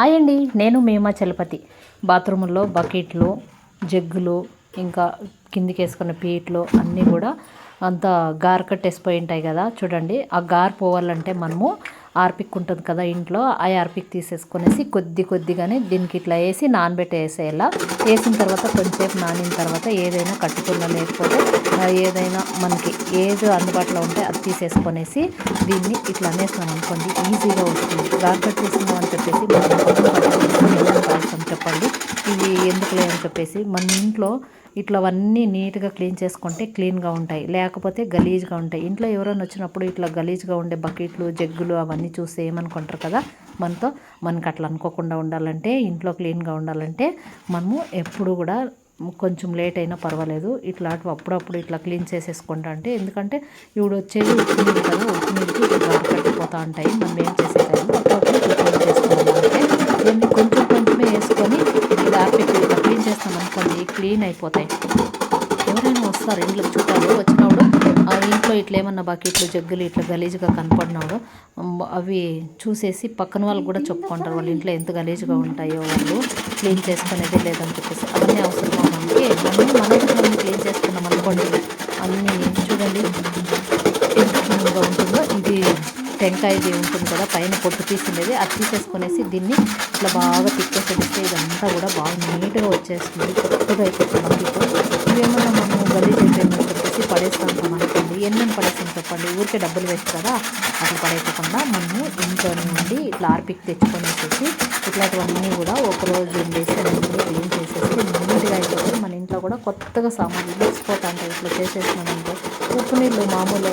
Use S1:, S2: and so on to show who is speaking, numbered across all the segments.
S1: ఆయండి నేను మేమా చలపతి బాత్రూముల్లో బకెట్లు జగ్గులు ఇంకా కిందికి వేసుకున్న పీట్లు అన్నీ కూడా అంత గార్ కట్టేసిపోయి ఉంటాయి కదా చూడండి ఆ గార్ పోవాలంటే మనము ఆర్పిక్ ఉంటుంది కదా ఇంట్లో ఆ ఆర్పిక్ తీసేసుకునేసి కొద్ది కొద్దిగానే దీనికి ఇట్లా వేసి వేసేలా వేసిన తర్వాత కొంచెంసేపు నానిన తర్వాత ఏదైనా కట్టుకున్న లేకపోతే ఏదైనా మనకి ఏది అందుబాటులో ఉంటే అది తీసేసుకొనేసి దీన్ని ఇట్లా అనేస్తాం అనుకోండి ఈజీగా వస్తుంది దాంట్లో చేసినాం అని చెప్పేసి మనం చెప్పండి ఇవి ఎందుకులే అని చెప్పేసి మన ఇంట్లో ఇట్లా అవన్నీ నీట్గా క్లీన్ చేసుకుంటే క్లీన్గా ఉంటాయి లేకపోతే గలీజ్గా ఉంటాయి ఇంట్లో ఎవరైనా వచ్చినప్పుడు ఇట్లా గలీజ్గా ఉండే బకెట్లు జగ్గులు అవన్నీ చూస్తే ఏమనుకుంటారు కదా మనతో మనకు అట్లా అనుకోకుండా ఉండాలంటే ఇంట్లో క్లీన్గా ఉండాలంటే మనము ఎప్పుడు కూడా కొంచెం లేట్ అయినా పర్వాలేదు ఇట్లా అప్పుడప్పుడు ఇట్లా క్లీన్ చేసేసుకుంటా అంటే ఎందుకంటే ఇవిడు వచ్చేది ఉప్పు నీరు కదా ఉప్పు నీరుకి ఇట్లా కట్టిపోతూ ఉంటాయి మనం ఏం చేసేదాన్ని అప్పుడప్పుడు క్లీన్ చేసుకుంటాం అంటే కొంచెం చేసాం అనుకోండి క్లీన్ అయిపోతాయి ఎవరైనా వస్తారు ఇంట్లో చుట్టాలు వచ్చినప్పుడు ఆ ఇంట్లో ఇట్లా ఏమన్నా బకెట్లు జగ్గులు ఇట్లా గలీజ్గా కనపడినప్పుడు అవి చూసేసి పక్కన వాళ్ళు కూడా చెప్పుకుంటారు వాళ్ళ ఇంట్లో ఎంత గలీజ్గా ఉంటాయో వాళ్ళు క్లీన్ చేసుకునేది లేదని చెప్పేసి అవన్నీ అవసరం మనకి అన్నీ మనం క్లీన్ చేసుకున్నాం అనుకోండి అన్నీ చూడండి ఎంత ఉంటుంది టెంకాయది ఉంటుంది కదా పైన పొట్టు తీసుకునేది అది తీసేసుకునేసి దీన్ని ఇట్లా బాగా తిప్పేసేస్తే ఇదంతా కూడా బాగా నీట్గా వచ్చేస్తుంది కొత్తగా అయిపోతుంది ఇవేమన్నా మనం గల్లీ అయిపోయిందని చెప్పేసి పడేస్తాం అనుకోండి ఎన్నెన్ని పడేస్తాం చెప్పండి ఊరికే డబ్బులు వేస్ట్ కదా అట్లా పడేయకుండా మనము ఇంట్లో నుండి ఇట్లా ఆర్పిక్ తెచ్చుకొని వచ్చేసి ఇట్లాంటివన్నీ కూడా ఒకరోజు ఉండేసి అన్నీ క్లీన్ చేసేసి నీట్గా అయిపోతుంది కూడా కొత్తగా సామాన్లు మర్చిపోతూ ఉంటాయి ఇట్లా చేసేసినామంటే ఉప్పు నీళ్ళు మామూలు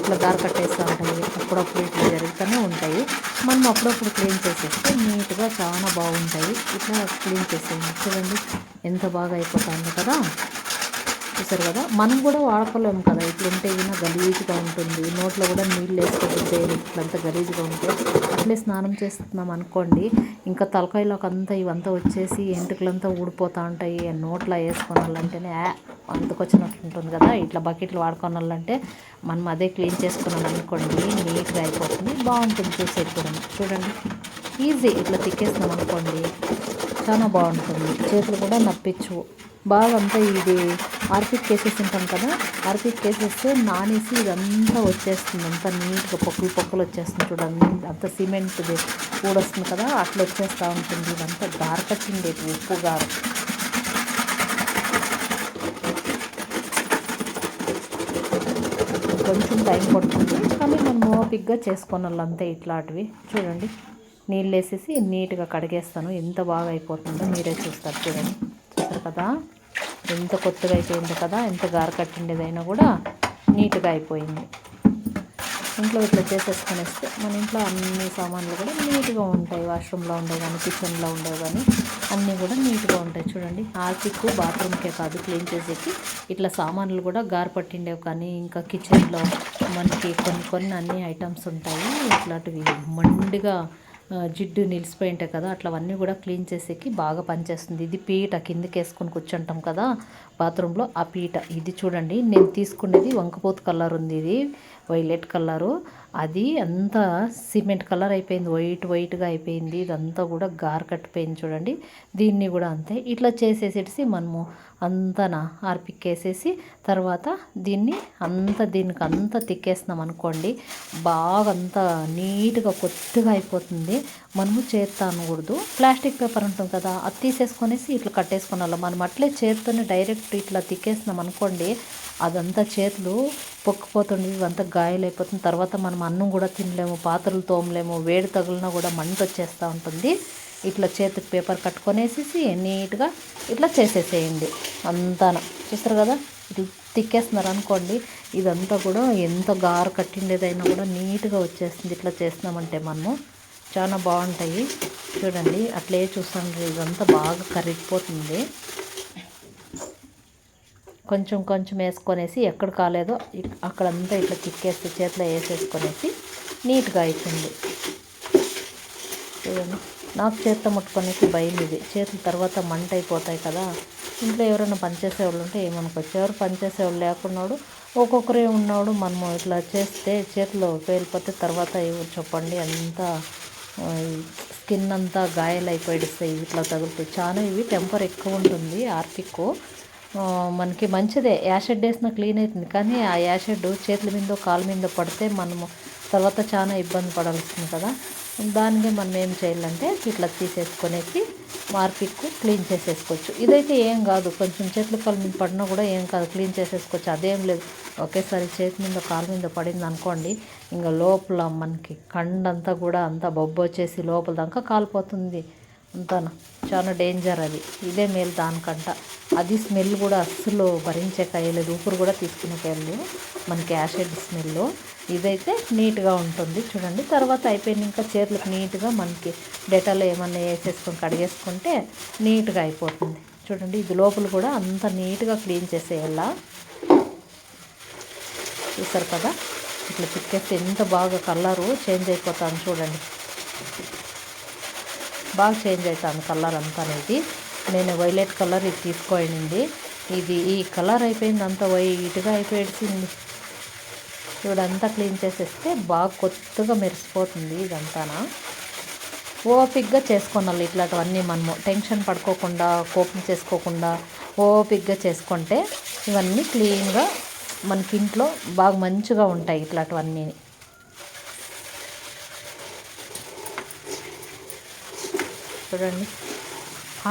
S1: ఇట్లా దారి కట్టేస్తూ ఉంటాయి అప్పుడప్పుడు ఇట్లా జరుగుతూనే ఉంటాయి మనం అప్పుడప్పుడు క్లీన్ చేసేస్తే నీట్గా చాలా బాగుంటాయి ఇట్లా క్లీన్ చేసేయండి చూడండి ఎంత బాగా అయిపోతుంది కదా చూసారు కదా మనం కూడా వాడుకోలేము కదా ఇట్లుంటే ఏమైనా గలీజ్గా ఉంటుంది నోట్లో కూడా నీళ్ళు వేసుకుంటుంటే ఇట్లంతా గలీజ్గా ఉంటే అట్లే స్నానం చేస్తున్నాం అనుకోండి ఇంకా తలకాయలోకి అంతా ఇవంతా వచ్చేసి ఎంటుకలంతా ఊడిపోతూ ఉంటాయి నోట్లో వేసుకొనాలంటేనే వచ్చినట్టు ఉంటుంది కదా ఇట్లా బకెట్లు వాడుకోవాలంటే మనం అదే క్లీన్ చేసుకున్నాం అనుకోండి నీట్గా అయిపోతుంది బాగుంటుంది చూసే చూడండి ఈజీ ఇట్లా తిక్కేస్తాం అనుకోండి చాలా బాగుంటుంది చేతులు కూడా నప్పించు బాగా అంతా ఇది ఆర్పిక్ ఉంటాం కదా ఆర్పిక్ కేసెస్ నానేసి ఇదంతా వచ్చేస్తుంది అంతా నీట్గా పక్కలు పక్కలు వచ్చేస్తుంది చూడండి అంత సిమెంట్ కూడొస్తుంది కదా అట్లా వచ్చేస్తూ ఉంటుంది ఇదంతా గారకచ్చింది ఉప్పు గారు కొంచెం టైం పడుతుంది కానీ మనం ఓపిక్గా చేసుకొని అంతే ఇట్లాంటివి చూడండి నీళ్ళు వేసేసి నీట్గా కడిగేస్తాను ఎంత బాగా అయిపోతుందో మీరే చూస్తారు చూడండి చూస్తారు కదా ఎంత కొత్తగా అయిపోయింది కదా ఎంత గారు కట్టిండేదైనా కూడా నీట్గా అయిపోయింది ఇంట్లో ఇట్లా వస్తే మన ఇంట్లో అన్ని సామాన్లు కూడా నీట్గా ఉంటాయి వాష్రూమ్లో ఉండేవి కానీ కిచెన్లో ఉండేవి కానీ అన్నీ కూడా నీట్గా ఉంటాయి చూడండి ఆర్టిక్ బాత్రూమ్కే కాదు క్లీన్ చేసేకి ఇట్లా సామాన్లు కూడా గారు పట్టిండేవి కానీ ఇంకా కిచెన్లో మనకి కొన్ని కొన్ని అన్ని ఐటమ్స్ ఉంటాయి ఇట్లాంటివి మండిగా జిడ్డు నిలిచిపోయి ఉంటాయి కదా అట్లవన్నీ కూడా క్లీన్ చేసేకి బాగా పనిచేస్తుంది ఇది పీట కిందకి వేసుకొని కూర్చుంటాం కదా బాత్రూంలో ఆ పీట ఇది చూడండి నేను తీసుకునేది వంకపోతు కలర్ ఉంది ఇది వైలెట్ కలరు అది అంతా సిమెంట్ కలర్ అయిపోయింది వైట్ వైట్గా అయిపోయింది ఇదంతా కూడా గారు కట్టిపోయింది చూడండి దీన్ని కూడా అంతే ఇట్లా చేసేసేసి మనము అంతనా ఆర్పిక్కేసేసి తర్వాత దీన్ని అంత దీనికి అంతా తిక్కేస్తున్నాం అనుకోండి బాగా అంతా నీట్గా కొత్తగా అయిపోతుంది మనము చేత్తా అనకూడదు ప్లాస్టిక్ పేపర్ ఉంటుంది కదా అది తీసేసుకొనేసి ఇట్లా కట్టేసుకున్నాం మనం అట్లే చేత్తోనే డైరెక్ట్ ఇట్లా తిక్కేస్తున్నాం అనుకోండి అదంతా చేతులు పొక్కిపోతుండే ఇవంతా గాయాలైపోతుంది తర్వాత మనం అన్నం కూడా తినలేము పాత్రలు తోమలేము వేడి తగిలినా కూడా మంట వచ్చేస్తూ ఉంటుంది ఇట్లా చేతికి పేపర్ కట్టుకొనేసేసి నీట్గా ఇట్లా చేసేసేయండి అంతాన చూస్తారు కదా ఇది తిక్కేస్తున్నారు అనుకోండి ఇదంతా కూడా ఎంత గారు కట్టిండేదైనా కూడా నీట్గా వచ్చేస్తుంది ఇట్లా చేసినామంటే మనము చాలా బాగుంటాయి చూడండి అట్లే చూస్తాం ఇదంతా బాగా కరిగిపోతుంది కొంచెం కొంచెం వేసుకొనేసి ఎక్కడ కాలేదో అక్కడంతా ఇట్లా చిక్కేసి చేతిలో వేసేసుకొనేసి నీట్గా అవుతుంది నాకు చేతితో ముట్టుకోనికి భయం ఇది చేతుల తర్వాత మంట అయిపోతాయి కదా ఇంట్లో ఎవరైనా పనిచేసేవాళ్ళు ఉంటే ఏమనుకోవచ్చు ఎవరు పనిచేసేవాళ్ళు లేకున్నాడు ఒక్కొక్కరే ఉన్నాడు మనము ఇట్లా చేస్తే చేతిలో పేలిపోతే తర్వాత ఏమో చెప్పండి అంతా స్కిన్ అంతా గాయాలైపోయిస్తాయి ఇట్లా తగులుతాయి చాలా ఇవి టెంపర్ ఎక్కువ ఉంటుంది ఆర్పిక్కు మనకి మంచిదే యాషెడ్ వేసిన క్లీన్ అవుతుంది కానీ ఆ యాషెడ్ చేతుల మీద కాళ్ళ మీద పడితే మనము తర్వాత చాలా ఇబ్బంది పడాల్సింది కదా దానికి మనం ఏం చేయాలంటే ఇట్లా తీసేసుకొనేసి మార్పిక్కు క్లీన్ చేసేసుకోవచ్చు ఇదైతే ఏం కాదు కొంచెం చేతుల కాళ్ళ మీద పడినా కూడా ఏం కాదు క్లీన్ చేసేసుకోవచ్చు అదేం లేదు ఒకేసారి చేతి మీద కాళ్ళ మీద పడింది అనుకోండి ఇంకా లోపల మనకి కండంతా కూడా అంతా బొబ్బు వచ్చేసి లోపల దాకా కాలిపోతుంది ఉంటాను చాలా డేంజర్ అది ఇదే మేలు దానికంట అది స్మెల్ కూడా అస్సలు భరించే కాయలేదు ఊపిరి కూడా తీసుకునే కాయలు మనకి యాసిడ్ స్మెల్ ఇదైతే నీట్గా ఉంటుంది చూడండి తర్వాత అయిపోయిన ఇంకా చీరలకు నీట్గా మనకి డెటాల్ ఏమన్నా వేసేసుకొని కడిగేసుకుంటే నీట్గా అయిపోతుంది చూడండి ఇది లోపల కూడా అంత నీట్గా క్లీన్ చేసేయాలా చూసారు కదా ఇట్లా చిక్కేస్తే ఎంత బాగా కలరు చేంజ్ అయిపోతాను చూడండి బాగా చేంజ్ అవుతాను కలర్ అంతా అనేది నేను వైలెట్ కలర్ ఇది తీసుకోండి ఇది ఈ కలర్ అయిపోయింది అంత వైట్గా అయిపోయింది ఇవిడంతా క్లీన్ చేసేస్తే బాగా కొత్తగా మెరిసిపోతుంది ఇదంతా ఓపిక్గా చేసుకోనాలి ఇట్లాంటివన్నీ మనము టెన్షన్ పడుకోకుండా కోపం చేసుకోకుండా ఓపిక్గా చేసుకుంటే ఇవన్నీ క్లీన్గా మనకి ఇంట్లో బాగా మంచిగా ఉంటాయి ఇట్లాంటివన్నీ చూడండి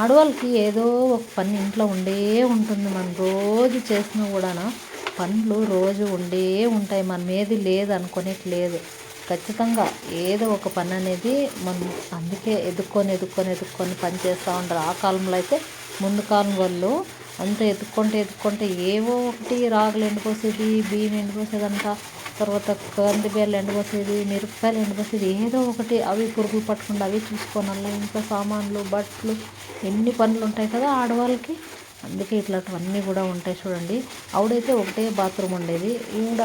S1: ఆడవాళ్ళకి ఏదో ఒక పని ఇంట్లో ఉండే ఉంటుంది మనం రోజు చేసినా కూడా పనులు రోజు ఉండే ఉంటాయి మనం ఏది లేదు అనుకునేట్లేదు ఖచ్చితంగా ఏదో ఒక పని అనేది మనం అందుకే ఎదుక్కొని ఎదుక్కొని ఎదుక్కొని పని చేస్తూ ఉంటారు ఆ కాలంలో అయితే ముందు కాలం వాళ్ళు అంతా ఎత్తుక్కుంటే ఎత్తుక్కుంటే ఏవో ఒకటి రాగులు ఎండిపోసేది బియ్యం ఎండిపోసేదంట తర్వాత కందిబేర్లు ఎండబోసేది మిరపకాయలు ఎండబోసేది ఏదో ఒకటి అవి పురుగులు పట్టకుండా అవి చూసుకోనల్లా ఇంకా సామాన్లు బట్టలు ఎన్ని పనులు ఉంటాయి కదా ఆడవాళ్ళకి అందుకే ఇట్లాంటివన్నీ కూడా ఉంటాయి చూడండి ఆవిడైతే ఒకటే బాత్రూమ్ ఉండేది ఈవిడ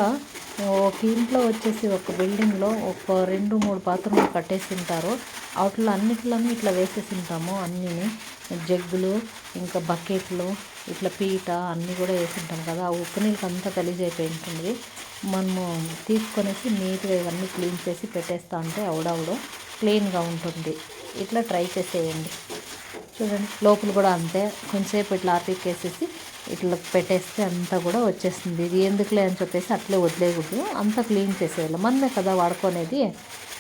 S1: ఒక ఇంట్లో వచ్చేసి ఒక బిల్డింగ్లో ఒక రెండు మూడు బాత్రూమ్లు కట్టేసి ఉంటారు వాటిలో అన్నిట్లోనే ఇట్లా వేసేసి ఉంటాము అన్నీ జగ్గులు ఇంకా బకెట్లు ఇట్లా పీట అన్నీ కూడా వేసి ఉంటాం కదా ఆ ఉప్పు నీళ్ళకి అంతా గలీజ్ అయిపోయి ఉంటుంది మనము తీసుకొనేసి నీట్గా ఇవన్నీ క్లీన్ చేసి పెట్టేస్తా ఉంటే అవడావులో క్లీన్గా ఉంటుంది ఇట్లా ట్రై చేసేయండి చూడండి లోపల కూడా అంతే కొంచెంసేపు ఇట్లా ఆపికేసేసి ఇట్లా పెట్టేస్తే అంతా కూడా వచ్చేస్తుంది ఇది ఎందుకులే అని చెప్పేసి అట్లే వదిలేకూడదు అంతా క్లీన్ చేసేయాలి మనమే కదా వాడుకునేది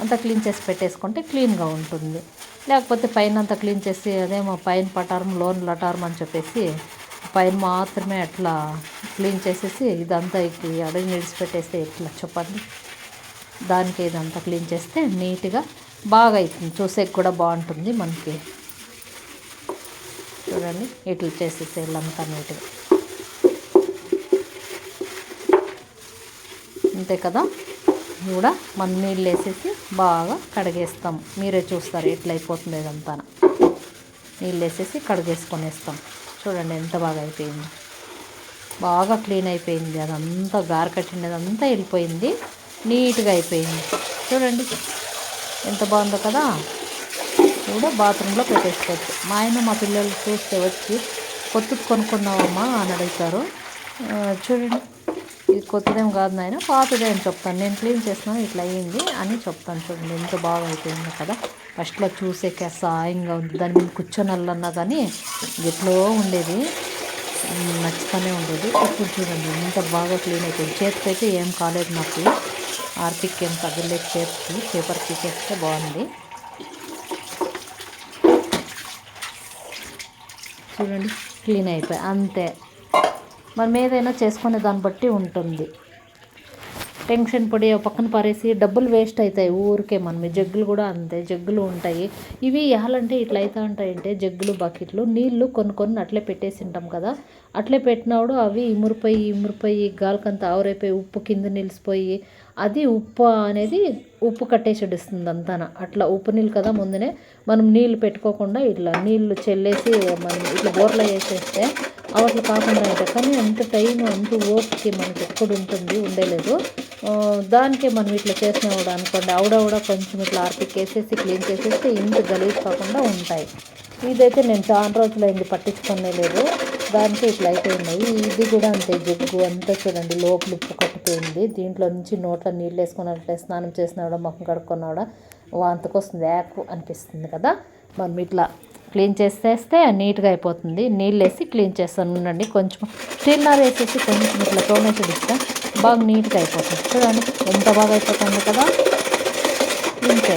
S1: అంతా క్లీన్ చేసి పెట్టేసుకుంటే క్లీన్గా ఉంటుంది లేకపోతే పైన అంతా క్లీన్ చేసి అదేమో పైన పటారం లోన్ లటారం అని చెప్పేసి పైన మాత్రమే అట్లా క్లీన్ చేసేసి ఇదంతా అడిగి నిడిచిపెట్టేస్తే ఇట్లా చెప్పండి దానికి ఇదంతా క్లీన్ చేస్తే నీట్గా బాగా అవుతుంది చూసేకి కూడా బాగుంటుంది మనకి చూడండి ఇట్లు చేసేసే చేసేసేయాలంతా నీట్గా అంతే కదా కూడా మన నీళ్ళు వేసేసి బాగా కడిగేస్తాం మీరే చూస్తారు ఎట్లయిపోతుంది ఇదంతా నీళ్ళు వేసేసి కడిగేసుకొనేస్తాం చూడండి ఎంత బాగా అయిపోయింది బాగా క్లీన్ అయిపోయింది అదంతా గారు అదంతా వెళ్ళిపోయింది నీట్గా అయిపోయింది చూడండి ఎంత బాగుందో కదా కూడా బాత్రూంలో పెట్టేసుకోవచ్చు మా ఆయన మా పిల్లలు చూస్తే వచ్చి కొత్తది కొనుక్కున్నావమ్మా అని అడుగుతారు చూడండి ఇది కొత్తదేం కాదు నాయన పాతదే అని చెప్తాను నేను క్లీన్ చేసినాను ఇట్లా అయ్యింది అని చెప్తాను చూడండి ఎంత బాగా అయిపోయింది కదా ఫస్ట్లో చూసేకే సాయంగా ఉంది దాని మీద కూర్చొనల్లన్నా కానీ ఎట్లో ఉండేది నచ్చుతూనే ఉండేది ఇప్పుడు చూడండి ఎంత బాగా క్లీన్ అయిపోయింది చేతికి అయితే ఏం కాలేదు నాకు ఆర్తిక్ ఏం తగ్గలేదు చేతికి పేపర్ తీసేస్తే బాగుంది చూడండి క్లీన్ అయిపోయి అంతే మనం ఏదైనా చేసుకునే దాన్ని బట్టి ఉంటుంది టెన్షన్ పడి పక్కన పారేసి డబ్బులు వేస్ట్ అవుతాయి ఊరికే మనం జగ్గులు కూడా అంతే జగ్గులు ఉంటాయి ఇవి ఎలాంటే ఇట్లా అవుతా ఉంటాయంటే జగ్గులు బకెట్లు నీళ్లు కొన్ని కొన్ని అట్లే పెట్టేసి ఉంటాం కదా అట్లే పెట్టినప్పుడు అవి ఇమురిపోయి ఇమురిపోయి గాలికంతా ఆవరైపోయి ఉప్పు కింద నిలిచిపోయి అది ఉప్పు అనేది ఉప్పు కట్టేసేడిస్తుంది అంతాన అట్లా ఉప్పు నీళ్ళు కదా ముందునే మనం నీళ్ళు పెట్టుకోకుండా ఇట్లా నీళ్ళు చెల్లేసి మనం ఇట్లా బోర్లో వేసేస్తే అవట్లు కాకుండా కానీ ఎంత టైం ఎంత ఓపిక మనకి ఎక్కడ ఉంటుంది ఉండలేదు దానికే మనం ఇట్లా చేసినా కూడా అనుకోండి ఆవిడ కొంచెం ఇట్లా ఆర్పికేసేసి క్లీన్ చేసేస్తే ఇంత గలీజ్ కాకుండా ఉంటాయి ఇదైతే నేను చాలా రోజులైంది పట్టించుకునే లేదు దానికి ఇట్లా అయిపోయినాయి ఇది కూడా అంతే జగ్గు అంతా చూడండి లోపల ఉప్పు కట్టిపోయింది దీంట్లో నుంచి నోట్లో నీళ్ళు వేసుకుని కూడా స్నానం చేసినాడా ముఖం కడుక్కున్నాడా వాంతకొస్తుంది యాకు అనిపిస్తుంది కదా మనం ఇట్లా క్లీన్ చేసేస్తే నీట్గా అయిపోతుంది నీళ్ళు వేసి క్లీన్ చేస్తాను ఉండండి కొంచెం స్టీల్నర్ వేసేసి కొంచెం ఇట్లా తోమేసి ఇస్తాను బాగా నీట్గా అయిపోతుంది చూడండి ఎంత బాగా అయిపోతుంది కదా ఇంతే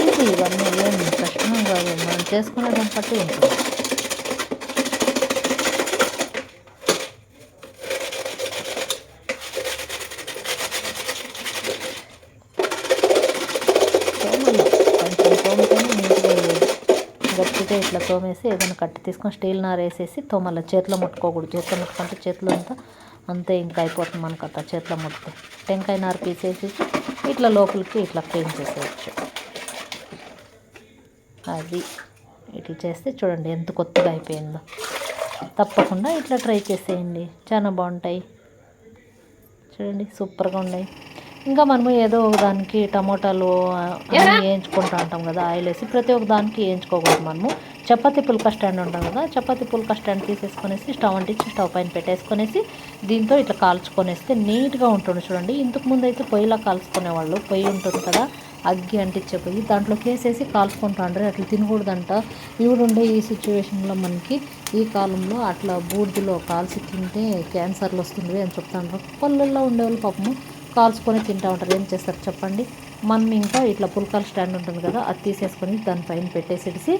S1: ఈజీ ఇవన్నీ ఏం కష్టమే కాదు మనం చేసుకునే దాన్ని బట్టి ఉంటుంది ఇట్లా తోమేసి ఏదైనా కట్టి తీసుకొని స్టీల్ నార వేసేసి తోమాలి చేతిలో ముట్టుకోకూడదు చేతిలో ముట్టుకుంటే చేతిలో అంతా అంతే ఇంకా అయిపోతుంది మనకు అంత చేతిలో ముట్టితే టెంకాయ నార పీసేసి ఇట్లా లోపలికి ఇట్లా క్లీన్ చేసేయచ్చు అది ఇట్లా చేస్తే చూడండి ఎంత కొత్తగా అయిపోయిందో తప్పకుండా ఇట్లా ట్రై చేసేయండి చాలా బాగుంటాయి చూడండి సూపర్గా ఉన్నాయి ఇంకా మనము ఏదో ఒక దానికి టమోటాలు వేయించుకుంటూ ఉంటాం కదా ఆయిల్ వేసి ప్రతి ఒక్క దానికి వేయించుకోకూడదు మనము చపాతీ పులక స్టాండ్ ఉంటుంది కదా చపాతీ పులక స్టాండ్ తీసేసుకొనేసి స్టవ్ అంటించి స్టవ్ పైన పెట్టేసుకొనేసి దీంతో ఇట్లా కాల్చుకొనేస్తే నీట్గా ఉంటుంది చూడండి ఇంతకుముందు అయితే పొయ్యిలా కాల్చుకునేవాళ్ళు పొయ్యి ఉంటుంది కదా అగ్గి అంటించే పొయ్యి దాంట్లోకి వేసేసి కాల్చుకుంటాండ్రు అట్లా తినకూడదంట ఉండే ఈ సిచ్యువేషన్లో మనకి ఈ కాలంలో అట్లా బూర్దిలో కాల్చి తింటే క్యాన్సర్లు వస్తుంది అని చెప్తాను పల్లెల్లో ఉండేవాళ్ళు పాపము కాల్చుకొని తింటూ ఉంటారు ఏం చేస్తారు చెప్పండి మనం ఇంకా ఇట్లా పులకాల స్టాండ్ ఉంటుంది కదా అది తీసేసుకొని దానిపైన పెట్టేసేసి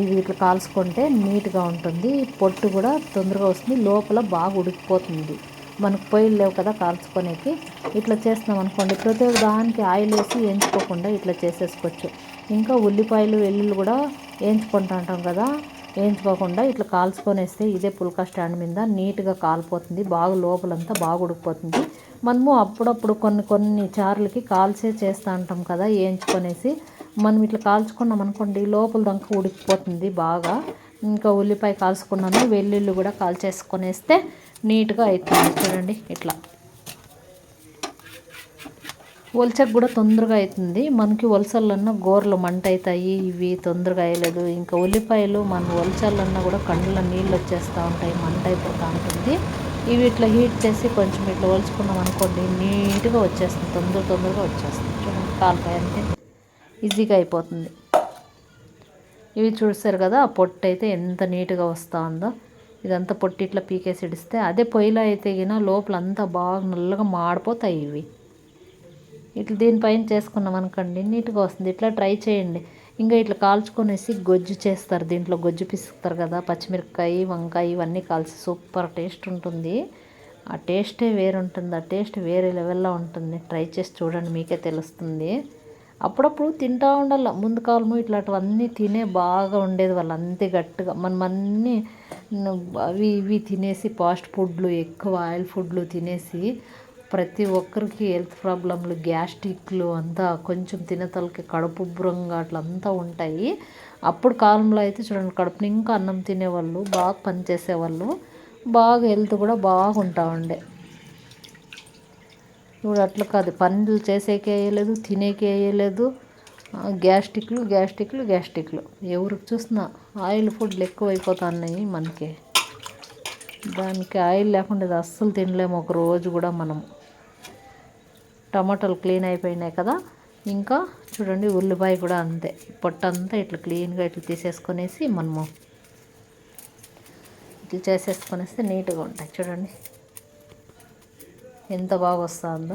S1: ఇవి ఇట్లా కాల్చుకుంటే నీట్గా ఉంటుంది పొట్టు కూడా తొందరగా వస్తుంది లోపల బాగా ఉడికిపోతుంది మనకు పొయ్యిలు లేవు కదా కాల్చుకునేకి ఇట్లా చేస్తున్నాం అనుకోండి ప్రతి ఒక్క దానికి ఆయిల్ వేసి వేయించుకోకుండా ఇట్లా చేసేసుకోవచ్చు ఇంకా ఉల్లిపాయలు వెల్లుల్లి కూడా ఉంటాం కదా వేయించుకోకుండా ఇట్లా కాల్చుకొనేస్తే ఇదే పుల్కా స్టాండ్ మీద నీట్గా కాలిపోతుంది బాగా లోపలంతా బాగా ఉడికిపోతుంది మనము అప్పుడప్పుడు కొన్ని కొన్ని చార్లకి కాల్చే చేస్తూ ఉంటాం కదా వేయించుకొనేసి మనం ఇట్లా కాల్చుకున్నాం అనుకోండి లోపల దంక ఉడికిపోతుంది బాగా ఇంకా ఉల్లిపాయ కాల్చుకున్నాను వెల్లుల్లి కూడా కాల్చేసుకొనేస్తే నీట్గా అవుతుంది చూడండి ఇట్లా ఒలసకు కూడా తొందరగా అవుతుంది మనకి ఒలసల్లన్నా గోర్లు మంట అవుతాయి ఇవి తొందరగా అయ్యలేదు ఇంకా ఉల్లిపాయలు మన ఒలసలన్నా కూడా కండ్ల నీళ్ళు వచ్చేస్తూ ఉంటాయి మంట అయిపోతూ ఉంటుంది ఇవి ఇట్లా హీట్ చేసి కొంచెం ఇట్లా ఒలుచుకున్నాం అనుకోండి నీట్గా వచ్చేస్తుంది తొందర తొందరగా వచ్చేస్తుంది చూడండి కాలుపాయ అంతే ఈజీగా అయిపోతుంది ఇవి చూసారు కదా ఆ పొట్టు అయితే ఎంత నీట్గా వస్తూ ఉందో ఇదంతా పొట్టి ఇట్లా పీకేసి ఇడిస్తే అదే పొయ్యిలో అయితే గిన లోపల అంతా బాగా నల్లగా మాడిపోతాయి ఇవి ఇట్లా దీనిపైన చేసుకున్నాం అనుకోండి నీట్గా వస్తుంది ఇట్లా ట్రై చేయండి ఇంకా ఇట్లా కాల్చుకునేసి గొజ్జు చేస్తారు దీంట్లో గొజ్జు పిసుకుతారు కదా పచ్చిమిరపకాయ వంకాయ ఇవన్నీ కాల్చి సూపర్ టేస్ట్ ఉంటుంది ఆ టేస్టే వేరుంటుంది ఆ టేస్ట్ వేరే లెవెల్లో ఉంటుంది ట్రై చేసి చూడండి మీకే తెలుస్తుంది అప్పుడప్పుడు తింటూ ఉండాలి ముందు కాలము ఇట్లాంటివన్నీ తినే బాగా ఉండేది వాళ్ళు అంతే గట్టిగా మనం అన్నీ అవి ఇవి తినేసి ఫాస్ట్ ఫుడ్లు ఎక్కువ ఆయిల్ ఫుడ్లు తినేసి ప్రతి ఒక్కరికి హెల్త్ ప్రాబ్లంలు గ్యాస్ట్రిక్లు అంతా కొంచెం తినేతలకి కడుపు అట్లా అంతా ఉంటాయి అప్పుడు కాలంలో అయితే చూడండి కడుపుని ఇంకా అన్నం తినేవాళ్ళు బాగా పనిచేసేవాళ్ళు బాగా హెల్త్ కూడా బాగుంటా ఉండే ఇప్పుడు అట్లా కాదు పనులు చేసేకి వేయలేదు తినేకి వేయలేదు గ్యాస్ట్రిక్లు గ్యాస్ట్రిక్లు గ్యాస్టిక్లు ఎవరికి చూసినా ఆయిల్ ఫుడ్లు ఎక్కువైపోతున్నాయి మనకి దానికి ఆయిల్ లేకుండా అస్సలు తినలేము ఒక రోజు కూడా మనం టమాటాలు క్లీన్ అయిపోయినాయి కదా ఇంకా చూడండి ఉల్లిపాయ కూడా అంతే పొట్టంతా ఇట్లా క్లీన్గా ఇట్లా తీసేసుకునేసి మనము ఇట్లా చేసేసుకునేస్తే నీట్గా ఉంటాయి చూడండి ఎంత బాగా వస్తుందో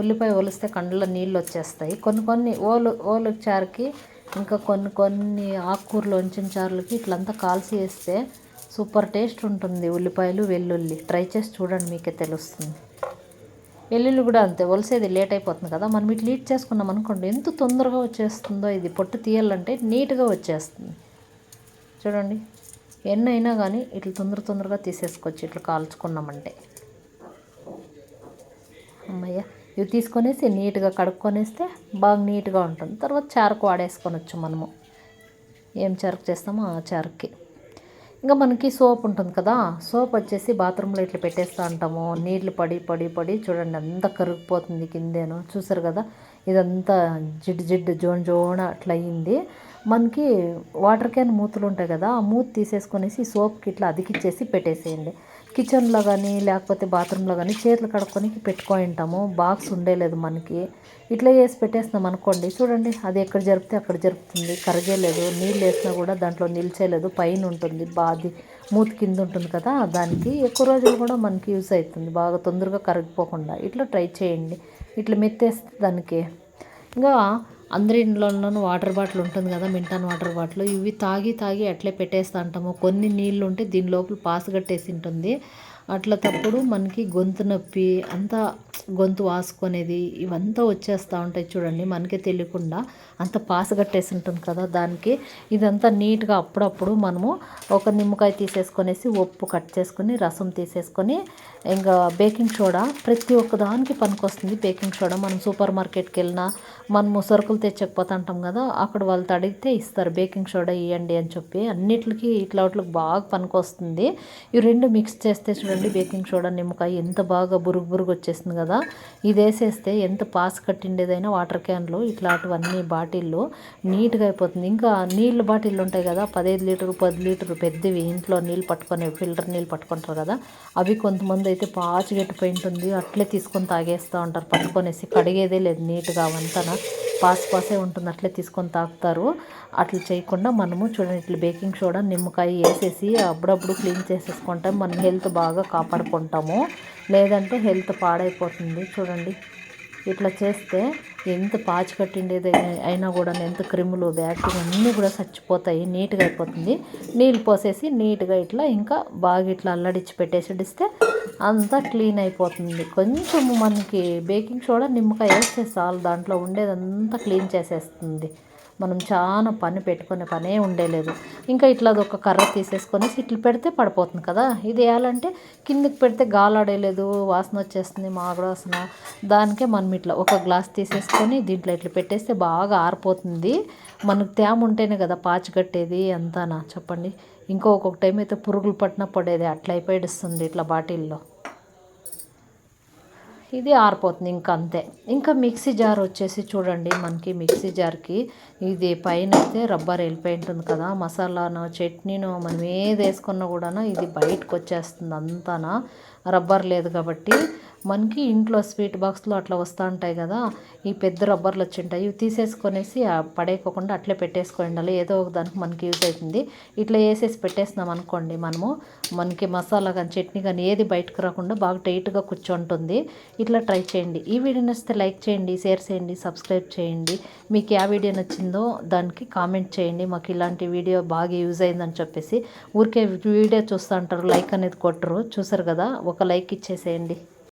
S1: ఉల్లిపాయ ఒలిస్తే కండ్లో నీళ్ళు వచ్చేస్తాయి కొన్ని కొన్ని ఓలు ఓలు చారుకి ఇంకా కొన్ని కొన్ని ఆకుకూరలు వంచిన చారులకి ఇట్లంతా కాల్చి వేస్తే సూపర్ టేస్ట్ ఉంటుంది ఉల్లిపాయలు వెల్లుల్లి ట్రై చేసి చూడండి మీకే తెలుస్తుంది వెల్లుల్లి కూడా అంతే ఒలిసేది లేట్ అయిపోతుంది కదా మనం ఇట్లా లీట్ చేసుకున్నాం అనుకోండి ఎంత తొందరగా వచ్చేస్తుందో ఇది పొట్టు తీయాలంటే నీట్గా వచ్చేస్తుంది చూడండి ఎన్నైనా కానీ ఇట్లా తొందర తొందరగా తీసేసుకోవచ్చు ఇట్లా కాల్చుకున్నామంటే అమ్మయ్య ఇవి తీసుకొనేసి నీట్గా కడుక్కొనేస్తే బాగా నీట్గా ఉంటుంది తర్వాత చారుకు వాడేసుకొనొచ్చు మనము ఏం చారుకు చేస్తామో ఆ చారుకి ఇంకా మనకి సోప్ ఉంటుంది కదా సోప్ వచ్చేసి బాత్రూంలో ఇట్లా పెట్టేస్తూ ఉంటాము నీళ్లు పడి పడి పడి చూడండి అంతా కరిగిపోతుంది కిందేను చూసారు కదా ఇదంతా జిడ్డు జిడ్డు జోన్ జోన్ అట్లా అయింది మనకి వాటర్ క్యాన్ మూతులు ఉంటాయి కదా ఆ మూత తీసేసుకొనేసి సోప్కి ఇట్లా అదికిచ్చేసి పెట్టేసేయండి కిచెన్లో కానీ లేకపోతే బాత్రూంలో కానీ చీరలు కడుక్కొని పెట్టుకొని ఉంటాము బాక్స్ ఉండేలేదు మనకి ఇట్లా వేసి పెట్టేస్తున్నాం అనుకోండి చూడండి అది ఎక్కడ జరిపితే అక్కడ జరుపుతుంది కరగలేదు నీళ్ళు వేసినా కూడా దాంట్లో నిలిచేయలేదు పైన ఉంటుంది బాది మూతి కింద ఉంటుంది కదా దానికి ఎక్కువ రోజులు కూడా మనకి యూస్ అవుతుంది బాగా తొందరగా కరిగిపోకుండా ఇట్లా ట్రై చేయండి ఇట్లా మెత్తేస్తే దానికి ఇంకా అందరి ఇంట్లోనూ వాటర్ బాటిల్ ఉంటుంది కదా మింటాన్ వాటర్ బాటిల్ ఇవి తాగి తాగి అట్లే పెట్టేస్తా ఉంటాము కొన్ని నీళ్ళు ఉంటే దీని లోపల పాసు కట్టేసి ఉంటుంది అట్లా తప్పుడు మనకి గొంతు నొప్పి అంతా గొంతు వాసుకునేది ఇవంతా వచ్చేస్తూ ఉంటాయి చూడండి మనకే తెలియకుండా అంత పాసు కట్టేసి ఉంటుంది కదా దానికి ఇదంతా నీట్గా అప్పుడప్పుడు మనము ఒక నిమ్మకాయ తీసేసుకొనేసి ఉప్పు కట్ చేసుకొని రసం తీసేసుకొని ఇంకా బేకింగ్ సోడా ప్రతి ఒక్క దానికి వస్తుంది బేకింగ్ సోడా మనం సూపర్ మార్కెట్కి వెళ్ళినా మనము సరుకులు తెచ్చకపోతుంటాం కదా అక్కడ వాళ్ళతో అడిగితే ఇస్తారు బేకింగ్ సోడా ఇవ్వండి అని చెప్పి అన్నిటికి ఇట్లా వాటికి బాగా వస్తుంది ఈ రెండు మిక్స్ చేస్తే చూడండి బేకింగ్ సోడా నిమ్మకాయ ఎంత బాగా బురుగు బురుగు వచ్చేసింది కదా ఇది వేసేస్తే ఎంత పాస్ కట్టిండేదైనా వాటర్ క్యాన్లో ఇట్లాంటివన్నీ బాట్ బాటిల్లు నీట్గా అయిపోతుంది ఇంకా నీళ్ళు బాటిల్ ఉంటాయి కదా పదహైదు లీటర్ పది లీటర్ పెద్దవి ఇంట్లో నీళ్ళు పట్టుకొని ఫిల్టర్ నీళ్ళు పట్టుకుంటారు కదా అవి కొంతమంది అయితే పెయింట్ ఉంటుంది అట్లే తీసుకొని తాగేస్తూ ఉంటారు పట్టుకొనేసి కడిగేదే లేదు నీట్గా అవంతా పాస్ పాసే ఉంటుంది అట్లే తీసుకొని తాగుతారు అట్లా చేయకుండా మనము చూడండి ఇట్లా బేకింగ్ సోడా నిమ్మకాయ వేసేసి అప్పుడప్పుడు క్లీన్ చేసేసుకుంటాం మనం హెల్త్ బాగా కాపాడుకుంటాము లేదంటే హెల్త్ పాడైపోతుంది చూడండి ఇట్లా చేస్తే ఎంత పాచి కట్టిండేది అయినా కూడా ఎంత క్రిములు బ్యాక్టీరియా అన్నీ కూడా చచ్చిపోతాయి నీట్గా అయిపోతుంది నీళ్ళు పోసేసి నీట్గా ఇట్లా ఇంకా బాగా ఇట్లా అల్లడిచ్చి పెట్టేసిస్తే అంతా క్లీన్ అయిపోతుంది కొంచెం మనకి బేకింగ్ సోడా నిమ్మకాయ వేస్తే చాలు దాంట్లో ఉండేదంతా క్లీన్ చేసేస్తుంది మనం చాలా పని పెట్టుకునే పనే ఉండేలేదు ఇంకా ఇట్లా ఒక కర్ర తీసేసుకొని ఇట్లు పెడితే పడిపోతుంది కదా ఇది వేయాలంటే కిందకి పెడితే గాలాడేయలేదు వాసన వచ్చేస్తుంది మామిడి వాసన దానికే మనం ఇట్లా ఒక గ్లాస్ తీసేసుకొని దీంట్లో ఇట్లా పెట్టేస్తే బాగా ఆరిపోతుంది మనకు తేమ ఉంటేనే కదా పాచి కట్టేది అంతానా చెప్పండి ఇంకో ఒక్కొక్క టైం అయితే పురుగులు పట్టిన పడేది అట్లా అయిపోయిస్తుంది ఇట్లా బాటిల్లో ఇది ఆరిపోతుంది అంతే ఇంకా మిక్సీ జార్ వచ్చేసి చూడండి మనకి మిక్సీ జార్కి ఇది పైన అయితే రబ్బర్ వెళ్ళిపోయి ఉంటుంది కదా మసాలానో చట్నీనో మనం ఏది వేసుకున్నా కూడా ఇది బయటకు వచ్చేస్తుంది అంతానా రబ్బర్ లేదు కాబట్టి మనకి ఇంట్లో స్వీట్ బాక్స్లో అట్లా వస్తూ ఉంటాయి కదా ఈ పెద్ద రబ్బర్లు వచ్చి ఉంటాయి ఇవి తీసేసుకొనేసి పడేయకోకుండా అట్లే పెట్టేసుకో ఉండాలి ఏదో ఒక దానికి మనకి యూజ్ అవుతుంది ఇట్లా వేసేసి పెట్టేసినాం అనుకోండి మనము మనకి మసాలా కానీ చట్నీ కానీ ఏది బయటకు రాకుండా బాగా టైట్గా కూర్చుంటుంది ఇట్లా ట్రై చేయండి ఈ వీడియో నచ్చితే లైక్ చేయండి షేర్ చేయండి సబ్స్క్రైబ్ చేయండి మీకు ఏ వీడియో నచ్చిందో దానికి కామెంట్ చేయండి మాకు ఇలాంటి వీడియో బాగా యూజ్ అయిందని చెప్పేసి ఊరికే వీడియో చూస్తూ అంటారు లైక్ అనేది కొట్టరు చూసారు కదా ఒక లైక్ ఇచ్చేసేయండి